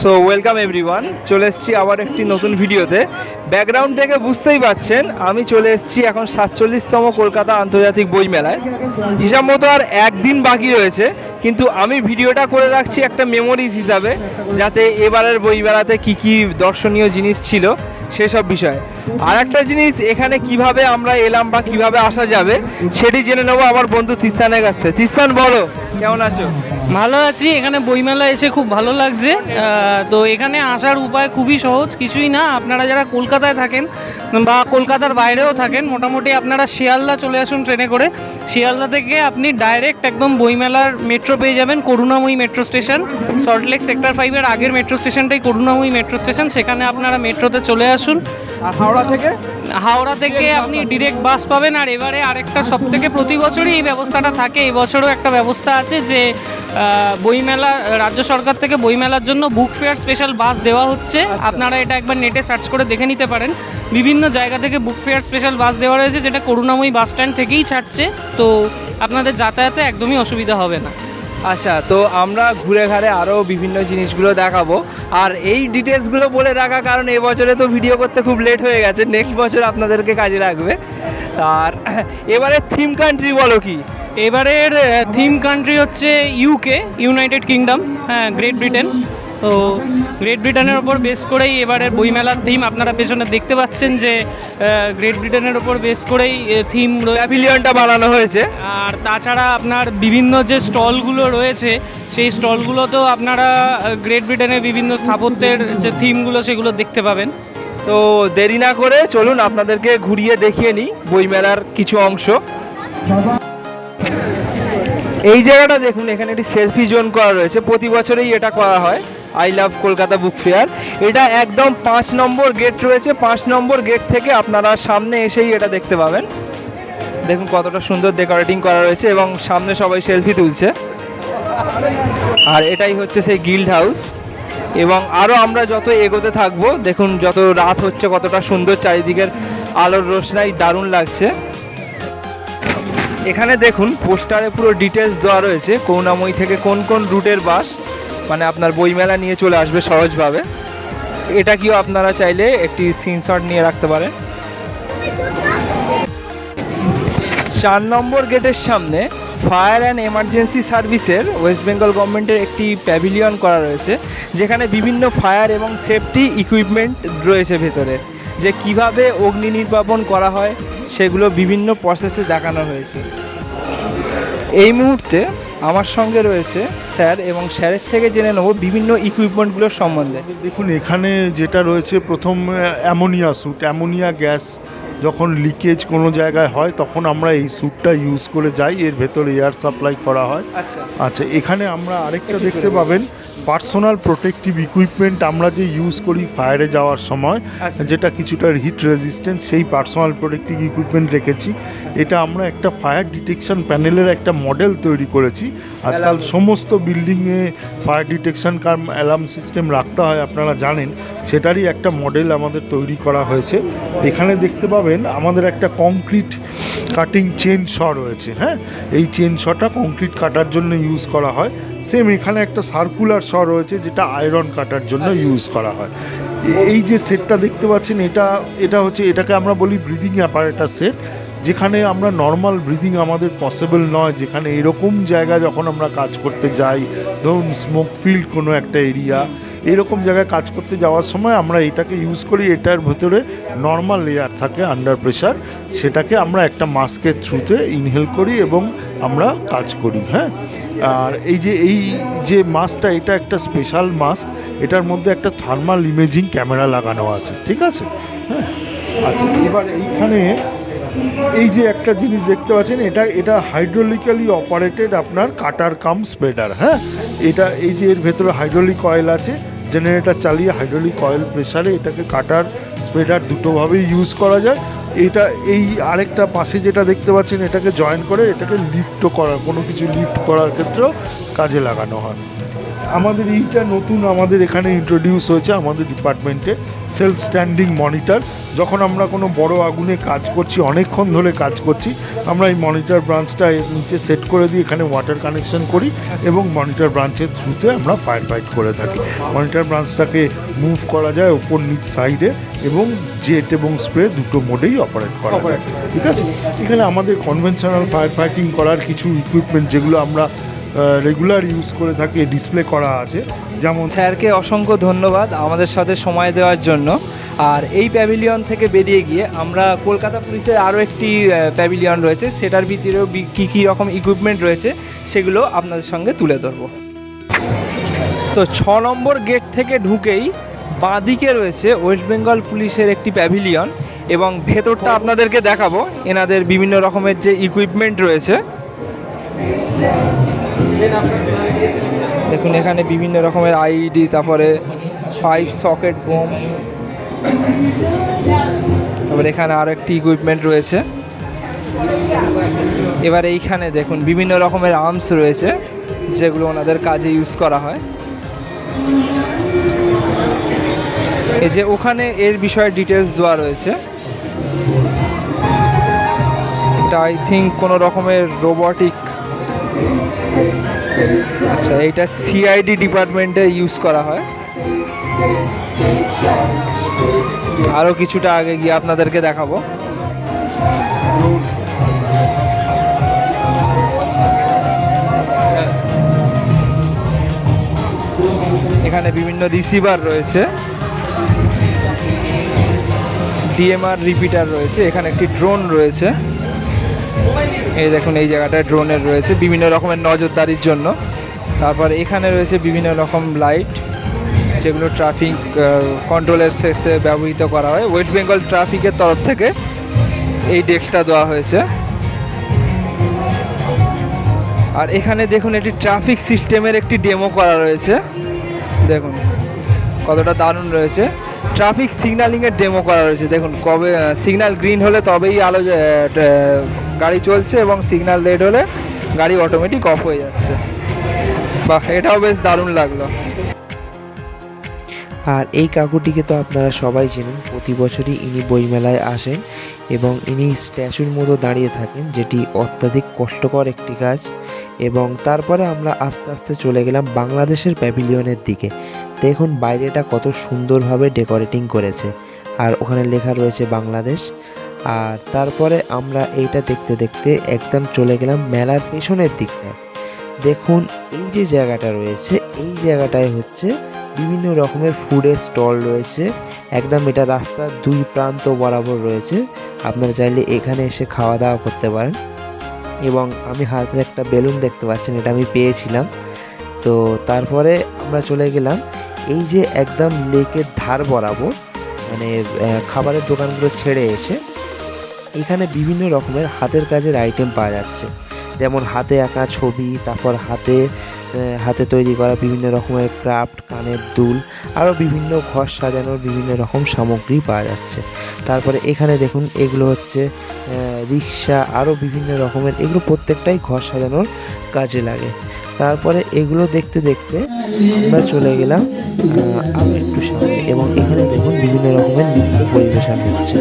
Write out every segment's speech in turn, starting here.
So welcome everyone চলে এসেছি আবার একটি নতুন ভিডিওতে। ব্যাকগ্রাউন্ড থেকে বুঝতেই পাচ্ছেন আমি চলে এসেছি এখন সাতচল্লিশতম কলকাতা আন্তর্জাতিক বই মেলায় হিসাব মতো আর একদিন বাকি রয়েছে, কিন্তু আমি ভিডিওটা করে রাখছি একটা মেমোরিজ হিসাবে, যাতে এবারের বই মেলাতে কী কী দর্শনীয় জিনিস ছিল সেসব বিষয়ে। আর একটা জিনিস, এখানে কীভাবে আমরা এলাম বা কীভাবে আসা যাবে, সেটি জেনে নেব আমার বন্ধু তিস্তানের কাছ তিস্তান, বলো, কেমন আছো? ভালো আছি, এখানে বইমেলা এসে খুব ভালো লাগছে। তো এখানে আসার উপায় খুবই সহজ, কিছুই না। আপনারা যারা কলকাতায় থাকেন বা কলকাতার বাইরেও থাকেন, মোটামুটি আপনারা শিয়ালদা চলে আসুন ট্রেনে করে। শিয়ালদা থেকে আপনি ডাইরেক্ট একদম বইমেলার মেট্রো পেয়ে যাবেন, Karunamoyee metro station. Salt Lake sector ফাইভের আগের মেট্রো স্টেশনটাই করুণাময়ী মেট্রো স্টেশন। সেখানে আপনারা মেট্রোতে চলে আসুন। আর হাওড়া থেকে? হাওড়া থেকে আপনি ডিরেক্ট বাস পাবেন আর এবারে আরেকটা সব থেকে প্রতি বছরই এই ব্যবস্থাটা থাকে। এই বছরও একটা ব্যবস্থা আছে যে বইমেলা রাজ্য সরকার থেকে বইমেলার জন্য বুক ফেয়ার স্পেশাল বাস দেওয়া হচ্ছে। আপনারা এটা একবার নেটে সার্চ করে দেখে নিতে পারেন। বিভিন্ন জায়গা থেকে বুক ফেয়ার স্পেশাল বাস দেওয়া রয়েছে যেটা করুণাময়ী বাস স্ট্যান্ড থেকেই ছাড়ছে। তো আপনাদের যাতায়াতে একদমই অসুবিধা হবে না। আচ্ছা তো আমরা ঘুরে ঘাড়ে আরও বিভিন্ন জিনিসগুলো দেখাবো। আর এই ডিটেলসগুলো বলে রাখা কারণ এবছরে তো ভিডিও করতে খুব লেট হয়ে গেছে। নেক্সট বছর আপনাদেরকে কাজে লাগবে। আর এবারে থিম কান্ট্রি বলো কি? এবারের থিম কান্ট্রি হচ্ছে ইউকে ইউনাইটেড কিংডম হ্যাঁ গ্রেট ব্রিটেন তো গ্রেট ব্রিটেনের ওপর বেস করেই এবারের বইমেলার থিম আপনারা পেছনে দেখতে পাচ্ছেন যে গ্রেট ব্রিটেনের ওপর বেস করেই থিম প্যাভিলিয়নটা বানানো হয়েছে। আর তাছাড়া আপনার বিভিন্ন যে স্টলগুলো রয়েছে সেই স্টলগুলোতেও আপনারা গ্রেট ব্রিটেনের বিভিন্ন স্থাপত্যের যে থিমগুলো সেগুলো দেখতে পাবেন। তো দেরি না করে চলুন আপনাদেরকে ঘুরিয়ে দেখিয়ে নিই বইমেলার কিছু অংশ। এই জায়গাটা দেখুন এখানে একটি সেলফি জোন করা রয়েছে। প্রতি বছরেই এটা করা হয়। I love Kolkata book fair. এটা একদম পাঁচ নম্বর গেট রয়েছে। পাঁচ নম্বর গেট থেকে আপনারা সামনে এসেই এটা দেখতে পাবেন। দেখুন কতটা সুন্দর ডেকোরেটিং করা রয়েছে এবং সামনে সবাই সেলফি তুলছে। আর এটাই হচ্ছে সেই গিল্ড হাউস। এবং আরও আমরা যত এগোতে থাকব, দেখুন যত রাত হচ্ছে, কতটা সুন্দর চারিদিকের আলোর রোশনাই দারুণ লাগছে। এখানে দেখুন, পোস্টারে পুরো ডিটেলস দেওয়া রয়েছে, করুণাময়ী থেকে কোন কোন রুটের বাস। মানে আপনার বইমেলা নিয়ে চলে আসবে সহজভাবে। এটা কিও আপনারা চাইলে একটি স্ক্রিনশট নিয়ে রাখতে পারেন। চার নম্বর গেটের সামনে ফায়ার অ্যান্ড এমার্জেন্সি সার্ভিসের ওয়েস্ট বেঙ্গল গভর্নমেন্টের একটি প্যাভিলিয়ন করা রয়েছে, যেখানে বিভিন্ন ফায়ার এবং সেফটি ইকুইপমেন্ট রয়েছে ভেতরে। যে কীভাবে অগ্নি নির্বাপন করা হয়, সেগুলো বিভিন্ন প্রসেসে দেখানো হয়েছে। এই মুহূর্তে আমার সঙ্গে রয়েছে স্যার এবং স্যারের থেকে জেনে নেব বিভিন্ন ইকুইপমেন্টগুলোর সম্বন্ধে। দেখুন, এখানে যেটা রয়েছে, প্রথম, অ্যামোনিয়া স্যুট অ্যামোনিয়া গ্যাস যখন লিকেজ কোনো জায়গায় হয় তখন আমরা এই স্যুটটা ইউজ করে যাই এর ভেতরে এয়ার সাপ্লাই করা হয়। আচ্ছা। আচ্ছা এখানে আমরা আরেকটা দেখতে পাবেন পার্সোনাল প্রোটেক্টিভ ইকুইপমেন্ট আমরা যে ইউজ করি ফায়ারে যাওয়ার সময় আচ্ছা। যেটা কিছুটা হিট রেজিস্ট্যান্ট সেই পার্সোনাল প্রোটেক্টিভ ইকুইপমেন্ট রেখেছি। এটা আমরা একটা ফায়ার ডিটেকশন প্যানেলের একটা মডেল তৈরি করেছি। আজকাল. সমস্ত বিল্ডিংয়ে ফায়ার ডিটেকশন কার অ্যালার্ম সিস্টেম রাখতে হয় আপনারা জানেন। সেটারই একটা মডেল আমাদের তৈরি করা হয়েছে। এখানে দেখতে পাবেন আমাদের একটা কংক্রিট কাটিং চেন শ রয়েছে হ্যাঁ? এই চেন শটা কংক্রিট কাটার জন্য ইউজ করা হয়। সেম এখানে একটা সার্কুলার শ রয়েছে যেটা আয়রন কাটার জন্য ইউজ করা হয়। এই যে সেটটা দেখতে পাচ্ছেন এটা এটা হচ্ছে এটাকে আমরা বলি ব্রিদিং অ্যাপারেটার সেট যেখানে আমরা নর্মাল ব্রিদিং আমাদের পসিবল নয়, যেখানে এরকম জায়গা যখন আমরা কাজ করতে যাই, ধরুন স্মোক ফিল্ড কোনো একটা এরিয়া এরকম জায়গায় কাজ করতে যাওয়ার সময় আমরা এটাকে ইউজ করি, এটার ভেতরে নর্মাল লেয়ার থাকে আন্ডার প্রেশার সেটাকে আমরা একটা মাস্কের থ্রুতে ইনহেল করি এবং আমরা কাজ করি হ্যাঁ? আর এই যে এই যে মাস্কটা এটা একটা স্পেশাল মাস্ক এটার মধ্যে একটা থার্মাল ইমেজিং ক্যামেরা লাগানো আছে, ঠিক আছে? হ্যাঁ? আচ্ছা এবার এইখানে এই যে একটা জিনিস দেখতে পাচ্ছেন, এটা এটা হাইড্রোলিক্যালি অপারেটেড আপনার কাটার কাম স্প্রেডার হ্যাঁ? এটা, এই যে এর ভেতরে হাইড্রোলিক অয়েল আছে জেনারেটর চালিয়ে হাইড্রোলিক অয়েল প্রেসারে এটাকে কাটার স্প্রেডার দুটোভাবেই ইউজ করা যায়। এটা, এই আরেকটা পাশে যেটা দেখতে পাচ্ছেন, এটাকে জয়েন করে এটাকে লিফটও করার কোনো কিছু লিফট করার ক্ষেত্রেও কাজে লাগানো হয়। আমাদের এইটা নতুন আমাদের এখানে ইন্ট্রোডিউস হয়েছে আমাদের ডিপার্টমেন্টে সেলফ স্ট্যান্ডিং মনিটর যখন আমরা কোনো বড় আগুনে কাজ করছি অনেকক্ষণ ধরে কাজ করছি আমরা এই মনিটর ব্রাঞ্চটা এর নিচে সেট করে দিই এখানে ওয়াটার কানেকশন করি এবং মনিটর ব্রাঞ্চের থ্রুতে আমরা ফায়ার ফাইট করে থাকি। মনিটর ব্রাঞ্চটাকে মুভ করা যায় ওপর নিচ সাইডে এবং জেট এবং স্প্রে দুটো মোডেই অপারেট করা যায়। ঠিক আছে? এখানে আমাদের কনভেনশনাল ফায়ার ফাইটিং করার কিছু ইকুইপমেন্ট যেগুলো আমরা রেগুলার ইউজ করে থাকি ডিসপ্লে করা আছে। যেমন স্যারকে অসংখ্য ধন্যবাদ আমাদের সাথে সময় দেওয়ার জন্য। আর এই প্যাভিলিয়ন থেকে বেরিয়ে গিয়ে আমরা কলকাতা পুলিশের আরও একটি প্যাভিলিয়ন রয়েছে। সেটার ভিতরেও কী কী রকম ইকুইপমেন্ট রয়েছে, সেগুলো আপনাদের সঙ্গে তুলে ধরবো। তো ছ নম্বর গেট থেকে ঢুকেই বাঁদিকে রয়েছে ওয়েস্ট বেঙ্গল পুলিশের একটি প্যাভিলিয়ন এবং ভেতরটা আপনাদেরকে দেখাবো। এনাদের বিভিন্ন রকমের যে ইকুইপমেন্ট রয়েছে। দেখুন, এখানে বিভিন্ন রকমের আইডি তারপরে ফাইভ সকেট বোম। তারপরে এখানে আরও একটি ইকুইপমেন্ট রয়েছে। এবার এইখানে দেখুন, বিভিন্ন রকমের আর্মস রয়েছে, যেগুলো ওনাদের কাজে ইউজ করা হয়। এই যে ওখানে এর বিষয়ে ডিটেলস দেওয়া রয়েছে। এটা আই থিঙ্ক কোনো রকমের রোবটিক আচ্ছা এইটা সিআইডি ডিপার্টমেন্টে ইউজ করা হয়। আরও কিছুটা আগে গিয়ে আপনাদেরকে দেখাবো। এখানে বিভিন্ন রিসিভার রয়েছে। ডিএমআর রিপিটার রয়েছে। এখানে একটি ড্রোন রয়েছে। এই দেখুন, এই জায়গাটায় ড্রোনের রয়েছে, বিভিন্ন রকমের নজরদারির জন্য। তারপর এখানে রয়েছে বিভিন্ন রকম লাইট যেগুলো ট্রাফিক কন্ট্রোলের ক্ষেত্রে ব্যবহৃত করা হয়। ওয়েস্ট বেঙ্গল ট্রাফিকের তরফ থেকে এই ডেকটা দেওয়া হয়েছে। আর এখানে দেখুন, একটি ট্রাফিক সিস্টেমের একটি ডেমো করা রয়েছে। দেখুন, কতটা দারুণ রয়েছে। ট্রাফিক সিগন্যালিংয়ের ডেমো করা রয়েছে। দেখুন, কবে সিগন্যাল গ্রিন হলে তবেই আলো গাড়ি চলছে এবং সিগন্যাল রেড হলে গাড়ি অটোমেটিক অফ হয়ে যাচ্ছে। বাহ, এটাও বেশ দারুণ লাগল। আর এই কাকুটিকে তো আপনারা সবাই চেনেন, প্রতি বছরই ইনি বইমেলায় আসেন এবং ইনি স্ট্যাচুর মতো দাঁড়িয়ে থাকেন, যেটি অত্যাধিক কষ্টকর একটি কাজ। এবং তারপরে আমরা আস্তে আস্তে চলে গেলাম বাংলাদেশের প্যাভিলিয়নের দিকে। দেখুন বাইরেটা কত সুন্দরভাবে ডেকোরেটিং করেছে। আর ওখানে লেখা রয়েছে বাংলাদেশ। আর তারপরে আমরা এইটা দেখতে দেখতে একদম চলে গেলাম মেলার পেছনের দিকটায়। দেখুন এই যে জায়গাটা রয়েছে, এই জায়গাটায় হচ্ছে বিভিন্ন রকমের ফুডের স্টল রয়েছে। একদম এটা রাস্তার দুই প্রান্ত বরাবর রয়েছে। আপনারা চাইলে এখানে এসে খাওয়া দাওয়া করতে পারেন। এবং আমি হাতে একটা বেলুন দেখতে পাচ্ছেন, এটা আমি পেয়েছিলাম। তো তারপরে আমরা চলে গেলাম এই যে একদম লেকের ধার বরাবর মানে খাবারের দোকানগুলো ছেড়ে এসে এখানে বিভিন্ন রকমের হাতের কাজের আইটেম পাওয়া যাচ্ছে। যেমন হাতে আঁকা ছবি, তারপর হাতে হাতে তৈরি করা বিভিন্ন রকমের ক্রাফট কানের দুল, আরও বিভিন্ন ঘর সাজানোর বিভিন্ন রকম সামগ্রী পাওয়া যাচ্ছে। তারপরে এখানে দেখুন, এগুলো হচ্ছে রিক্সা, আরও বিভিন্ন রকমের, এগুলো প্রত্যেকটাই ঘর সাজানোর কাজে লাগে। তারপরে এগুলো দেখতে দেখতে আমরা চলে গেলাম আরও একটু সামনে এবং এখানে দেখুন বিভিন্ন রকমের নৃত্য পরিবেশন হচ্ছে।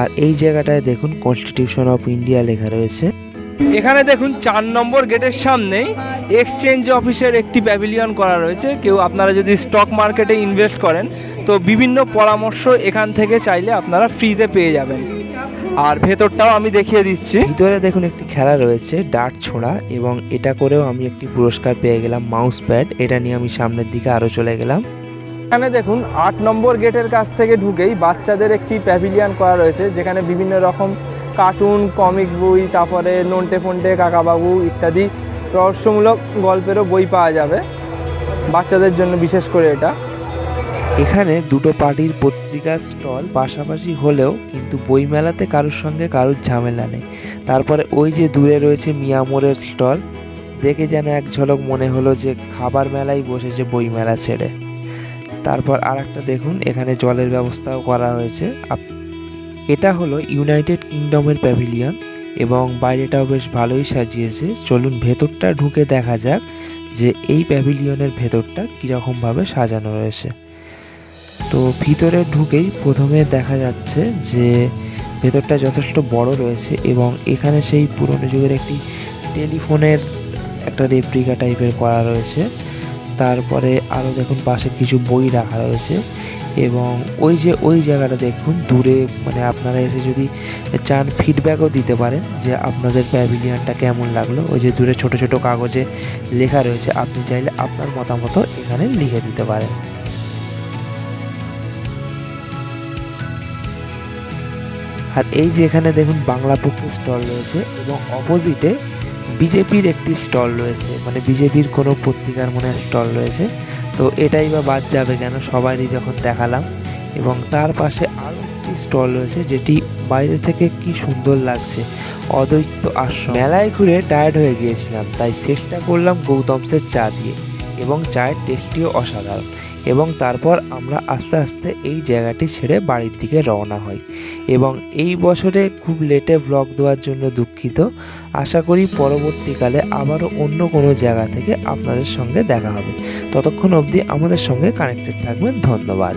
আর এই জায়গাটায় দেখুন কনস্টিটিউশন অফ ইন্ডিয়া লেখা রয়েছে। এখানে দেখুন চার নম্বর গেটের সামনেই এক্সচেঞ্জ অফিসের একটি প্যাভিলিয়ন করা রয়েছে। কেউ আপনারা যদি স্টক মার্কেটে ইনভেস্ট করেন তো বিভিন্ন পরামর্শ এখান থেকে চাইলে আপনারা ফ্রিতে পেয়ে যাবেন। আর ভেতরটাও আমি দেখিয়ে দিচ্ছি। ভিতরে দেখুন একটি খেলা রয়েছে ডার্ট ছোড়া এবং এটা করেও আমি একটি পুরস্কার পেয়ে গেলাম মাউস প্যাড। এটা নিয়ে আমি সামনের দিকে আরও চলে গেলাম। এখানে দেখুন আট নম্বর গেটের কাছ থেকে ঢুকেই বাচ্চাদের একটি প্যাভিলিয়ন করা রয়েছে যেখানে বিভিন্ন রকম কার্টুন কমিক বই তারপরে নন্টে ফন্টে, কাকাবাবু ইত্যাদি রহস্যমূলক গল্পেরও বই পাওয়া যাবে। বাচ্চাদের জন্য বিশেষ করে এটা। এখানে দুটো পার্টির পত্রিকার স্টল পাশাপাশি হলেও কিন্তু বইমেলাতে কারোর সঙ্গে কারোর ঝামেলা নেই। তারপরে ওই যে দূরে রয়েছে মিয়ামোরের স্টল, দেখে যেন এক ঝলক মনে হলো যে খাবার মেলাই বসেছে বইমেলা ছেড়ে। তারপর আর একটা দেখুন, এখানে জলের ব্যবস্থাও করা হয়েছে। আপ- এটা হলো ইউনাইটেড কিংডমের প্যাভিলিয়ন এবং বাইরেটাও বেশ ভালোই সাজিয়েছে। চলুন ভেতরটা ঢুকে দেখা যাক যে এই প্যাভিলিয়নের ভেতরটা কীরকমভাবে সাজানো রয়েছে। তো ভিতরে ঢুকেই প্রথমে দেখা যাচ্ছে যে ভেতরটা যথেষ্ট বড় রয়েছে এবং এখানে সেই পুরনো যুগের একটি টেলিফোনের একটা রেপ্লিকা টাইপের করা রয়েছে। তারপরে আরও দেখুন পাশে কিছু বই রাখা রয়েছে। এবং ওই যে ওই জায়গাটা দেখুন, দূরে মানে আপনারা এসে যদি চান ফিডব্যাকও দিতে পারেন যে আপনাদের প্যাভিলিয়নটা কেমন লাগল। ওই যে দূরে ছোট ছোট কাগজে লেখা রয়েছে, আপনি চাইলে আপনার মতামত এখানে লিখে দিতে পারেন। আর এই যে এখানে দেখুন, বাংলা পক্ষের স্টল রয়েছে এবং অপোজিটে বিজেপির একটি স্টল রয়েছে। মানে বিজেপির কোনো পত্রিকার মনে স্টল রয়েছে। তো এটাই বা বাদ যাবে কেন? সবারই যখন দেখালাম। এবং তার পাশে আরও একটি স্টল রয়েছে, যেটি বাইরে থেকে কি সুন্দর লাগছে। অদ্বৈত আশ্রম। মেলায় ঘুরে টায়ার্ড হয়ে গিয়েছিলাম, তাই চেষ্টা করলাম গৌতমসের চা দিয়ে। এবং চায়ের টেস্টিও অসাধারণ। এবং তারপর আমরা আস্তে আস্তে এই জায়গাটি ছেড়ে বাড়ির দিকে রওনা হই। এবং এই বছরে খুব লেটে ব্লগ দেওয়ার জন্য দুঃখিত। আশা করি পরবর্তীকালে আবারও অন্য কোনো জায়গা থেকে আপনাদের সঙ্গে দেখা হবে। ততক্ষণ অবধি আমাদের সঙ্গে কানেক্টেড থাকবেন। ধন্যবাদ।